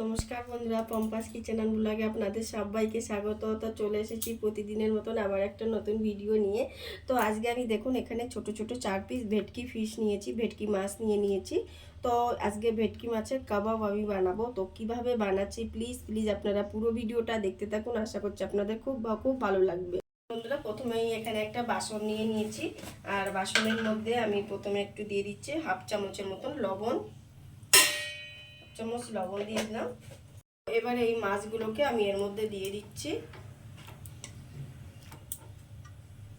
নমস্কার বন্ধুরা, পম্পাস kitchen and ব্লগে আপনাদের সবাইকে স্বাগত। তো চলে এসেছি প্রতিদিনের মতন আবার একটা নতুন ভিডিও নিয়ে। তো আজকে আমি দেখুন, এখানে ছোট ছোট চার পিস ভেটকি ফিশ নিয়েছি, ভেটকি মাছ নিয়ে নিয়েছি। তো আজকে ভেটকি মাছের কাবাব আমি বানাবো। তো কীভাবে বানাচ্ছি প্লিজ প্লিজ আপনারা পুরো ভিডিওটা দেখতে থাকুন। আশা করছি আপনাদের খুব খুব ভালো লাগবে। বন্ধুরা, প্রথমেই এখানে একটা বাসন নিয়ে নিয়েছি। আর বাসনের মধ্যে আমি প্রথমে একটু দিয়ে দিচ্ছি হাফ চামচের মতন লবণ। হাফ চামচ লবণ দিয়ে দিলাম। এবার এই মাছগুলোকে আমি এর মধ্যে দিয়ে দিচ্ছি।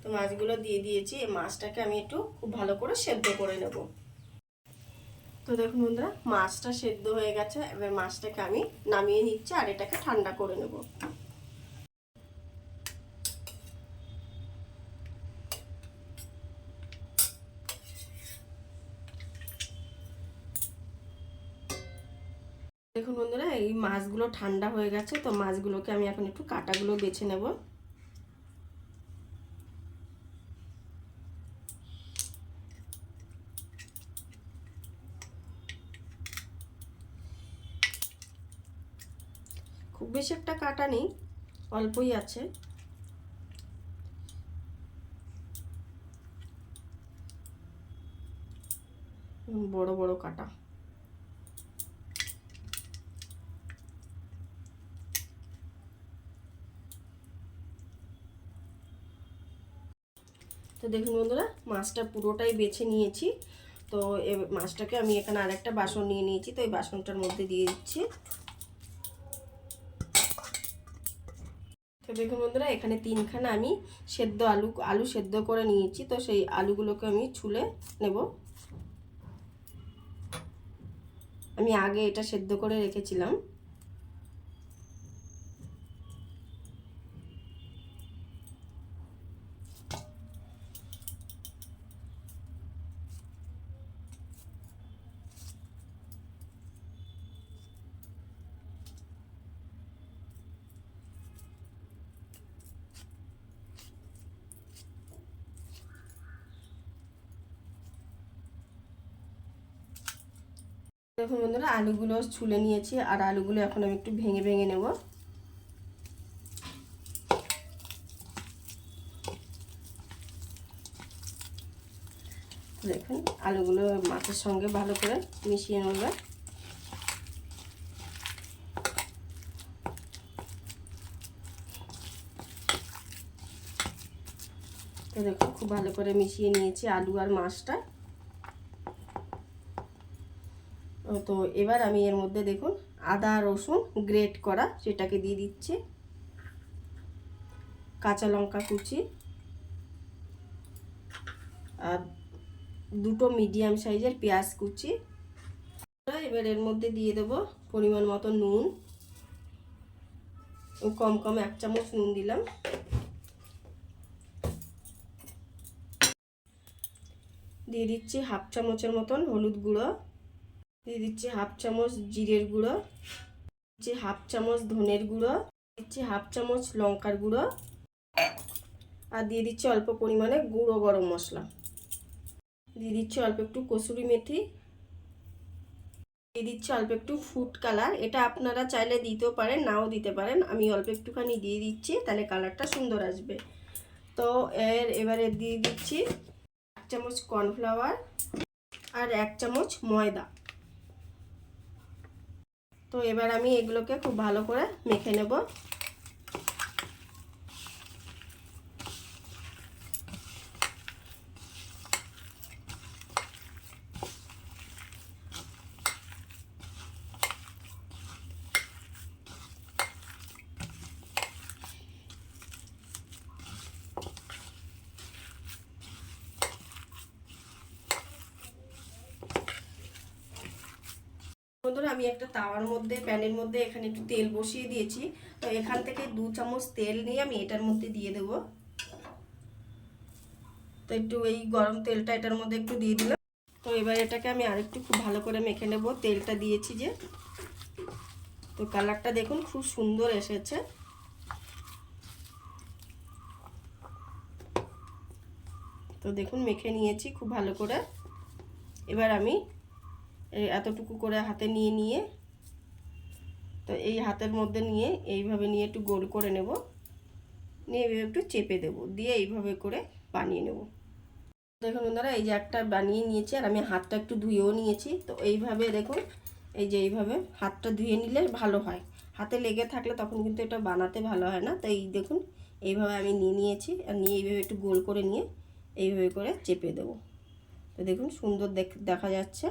তো মাছগুলো দিয়ে দিয়েছি। এই মাছটাকে আমি একটু খুব ভালো করে সেদ্ধ করে নেব। তো দেখুন বন্ধুরা, মাছটা সেদ্ধ হয়ে গেছে। এবার মাছটাকে আমি নামিয়ে নিচ্ছি আর এটাকে ঠান্ডা করে নেব। দেখুন বন্ধুরা, এই মাছগুলো ঠান্ডা হয়ে গেছে, তো মাছগুলোকে আমি এখন একটু কাটাগুলো বেছে নেব। খুব বেশি একটা কাটা নেই, অল্পই আছে। বড় বড় কাটা। তো দেখুন বন্ধুরা, মাছটা পুরোটাই বেছে নিয়েছি। তো এ মাছটাকে আমি এখানে আরেকটা বাসন নিয়ে নিয়েছি, তো এই বাসনটার মধ্যে দিয়ে দিচ্ছি। তো দেখুন বন্ধুরা, এখানে তিনখানা আমি সেদ্ধ আলু আলু সেদ্ধ করে নিয়েছি, তো সেই আলুগুলোকে আমি ছুলে নেব। আমি আগে এটা সেদ্ধ করে রেখেছিলাম। দেখুন বন্ধুরা, আলুগুলো ছুলে নিয়েছি আর আলুগুলো এখন আমি একটু ভেঙে ভেঙে নেব। দেখুন, আলুগুলো মাছের সঙ্গে ভালো করে মিশিয়ে নেবে তো দেখুন, খুব ভালো করে মিশিয়ে নিয়েছি আলু আর মাছটা। তো এবার আমি এর মধ্যে দেখুন আদা, রসুন গ্রেট করা সেটাকে দিয়ে দিচ্ছি। কাঁচা লঙ্কা কুচি আর দুটো মিডিয়াম সাইজের পেঁয়াজ কুচি। এবার এর মধ্যে দিয়ে দেব পরিমাণ মতো নুন। কম কম এক চামচ নুন দিলাম। দিয়ে দিচ্ছি হাফ চামচের মতন হলুদ গুঁড়ো। দিয়ে দিচ্ছি হাফ চামচ জিরের গুঁড়ো, দিচ্ছি হাফ চামচ ধনের গুঁড়ো, দিচ্ছি হাফ চামচ লঙ্কার গুঁড়ো আর দিয়ে দিচ্ছি অল্প পরিমাণে গুঁড়ো গরম মশলা। দিয়ে দিচ্ছি অল্প একটু কসুরি মেথি, দিয়ে দিচ্ছি অল্প একটু ফুড কালার। এটা আপনারা চাইলে দিতেও পারেন, নাও দিতে পারেন। আমি অল্প একটুখানি দিয়ে দিচ্ছি, তাহলে কালারটা সুন্দর আসবে। তো এর এবারে দিয়ে দিচ্ছি এক চামচ কর্নফ্লাওয়ার আর এক চামচ ময়দা। তো এবার আমি এগুলোকে খুব ভালো করে মেখে নেব। বন্ধুরা আমি একটা তাওয়ার মধ্যে, প্যানের মধ্যে এখানে একটু তেল বসিয়ে দিয়েছি। তো এখান থেকে দু চামচ তেল নিয়ে আমি এটার মধ্যে দিয়ে দেব। তো একটু এই গরম তেলটা এটার মধ্যে একটু দিয়ে দিলাম। তো এবার এটাকে আমি আরেকটু খুব ভালো করে মেখে নেব। তেলটা দিয়েছি যে। তো কালারটা দেখুন, খুব সুন্দর এসেছে। তো দেখুন, মেখে নিয়েছি খুব ভালো করে। এবার আমি এই এতটুকু করে হাতে নিয়ে নিয়ে তো এই হাতের মধ্যে নিয়ে এইভাবে নিয়ে একটু গোল করে নেব। নিয়ে এইভাবে একটু চেপে দেব, দিয়ে এইভাবে করে বানিয়ে নেব। দেখুন বন্ধুরা, এই যে একটা বানিয়ে নিয়েছি আর আমি হাতটা একটু ধুয়েও নিয়েছি। তো এইভাবে দেখুন, এই যে এইভাবে হাতটা ধুয়ে নিলে ভালো হয়। হাতে লেগে থাকলে তখন কিন্তু এটা বানাতে ভালো হয় না। তো এই দেখুন, এইভাবে আমি নিয়ে নিয়েছি আর নিয়ে এইভাবে একটু গোল করে নিয়ে এইভাবে করে চেপে দেবো। তো দেখুন, সুন্দর দেখা যাচ্ছে।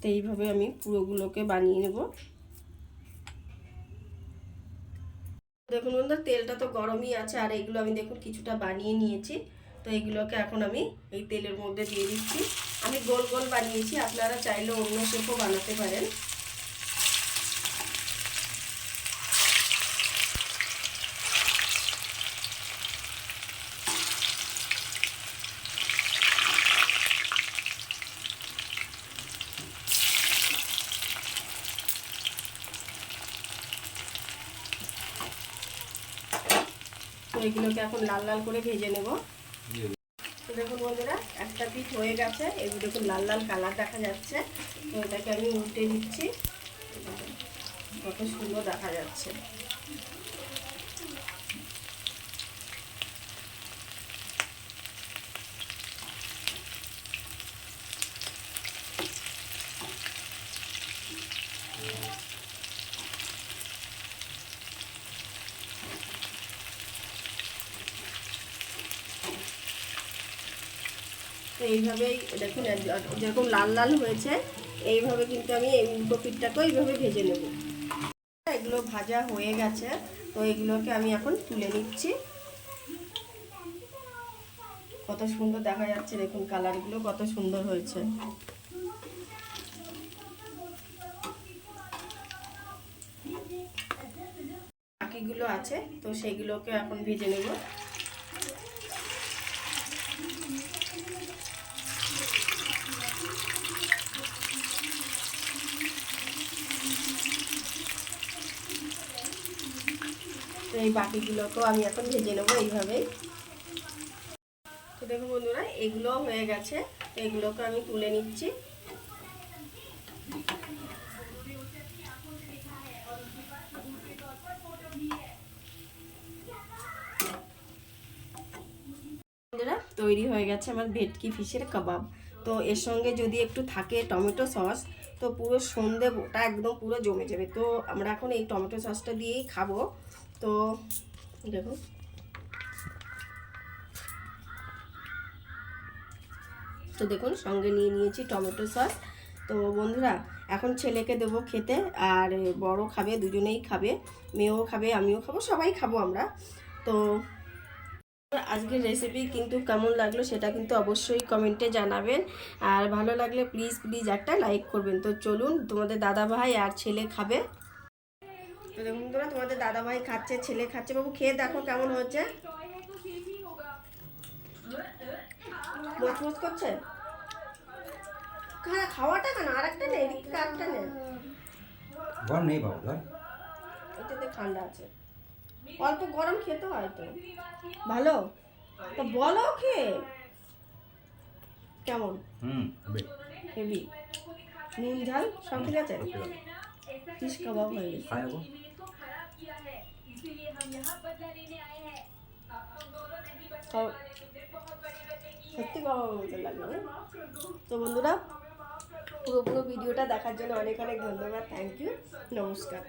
তো এইভাবে আমি পুরোগুলোকে বানিয়ে নেব। দেখুন বন্ধুরা, তেলটা তো গরমই আছে, আর এগুলো আমি দেখুন কিছুটা বানিয়ে নিয়েছি। তো এগুলোকে এখন আমি এই তেলের মধ্যে দিয়ে দিচ্ছি। আমি গোল গোল বানিয়েছি, আপনারা চাইলে অন্য শেপও বানাতে পারেন। এগুলোকে এখন লাল লাল করে ভেজে নেব। দেখুন বন্ধুরা, একটা পিঠ হয়ে গেছে। এগুলো দেখুন লাল লাল কালার দেখা যাচ্ছে। তো এটাকে আমি উল্টে দিচ্ছি। কত সুন্দর দেখা যাচ্ছে। তো এইভাবেই দেখুন যেরকম লাল লাল হয়েছে, এইভাবে কিন্তু আমি এই উল্টো পিঠটাকেও এইভাবে ভেজে নেব। এগুলো ভাজা হয়ে গেছে, তো এগুলোকে আমি এখন তুলে নিচ্ছি। কত সুন্দর দেখা যাচ্ছে, দেখুন কালারগুলো কত সুন্দর হয়েছে। বাকিগুলো আছে, তো সেগুলোকে এখন ভেজে নেব। এই বাকিগুলোকেও আমি এখন ভেজে নেব এইভাবেই। তো দেখুন বন্ধুরা এগুলো হয়ে গেছে। তো এগুলোকে আমি তুলে নিচ্ছি। তৈরি হয়ে গেছে আমার ভেটকি ফিশের কাবাব। তো এর সঙ্গে যদি একটু থাকে টমেটো সস, তো পুরো সন্ধেটা একদম পুরো জমে যাবে। তো আমরা এখন এই টমেটো সসটা দিয়েই খাব। তো দেখুন তো দেখুন, সঙ্গে নিয়ে নিয়েছি টমেটো সস। তো বন্ধুরা, এখন ছেলেকে দেবো খেতে, আর বড় খাবে, দুজনেই খাবে, মেয়েও খাবে, আমিও খাব, সবাই খাব আমরা। তো আজকের রেসিপি কিন্তু কেমন লাগল সেটা কিন্তু অবশ্যই কমেন্টে জানাবেন। আর ভালো লাগলে প্লিজ প্লিজ একটা লাইক করবেন। তো চলুন, তোমাদের দাদা ভাই আর ছেলে খাবে। তো দেখুন তোরা তোমাদের দাদা ভাই খাচ্ছে ছেলে খাচ্ছে। বাবু খেয়ে দেখো কেমন হচ্ছে মচমচ করছে? খানা খাওয়াটা কেন? আর একটা নেই এদিকে আরেকটা নেই গরম নেই বাবু ধর এটাতে ঠান্ডা আছে। অল্প গরম খেতে হয় তো। ভালো? তো বলো খেয়ে কেমন? হুম হেভি। নুন ঝাল? সব ঠিক আছে? ফিশ কাবাব হয়ে গেছে। খাই যাব খাও। সত্যি কাবাবের মতো লাগল না? তো বন্ধুরা পুরো পুরো ভিডিওটা দেখার জন্য অনেক অনেক ধন্যবাদ থ্যাংক ইউ নমস্কার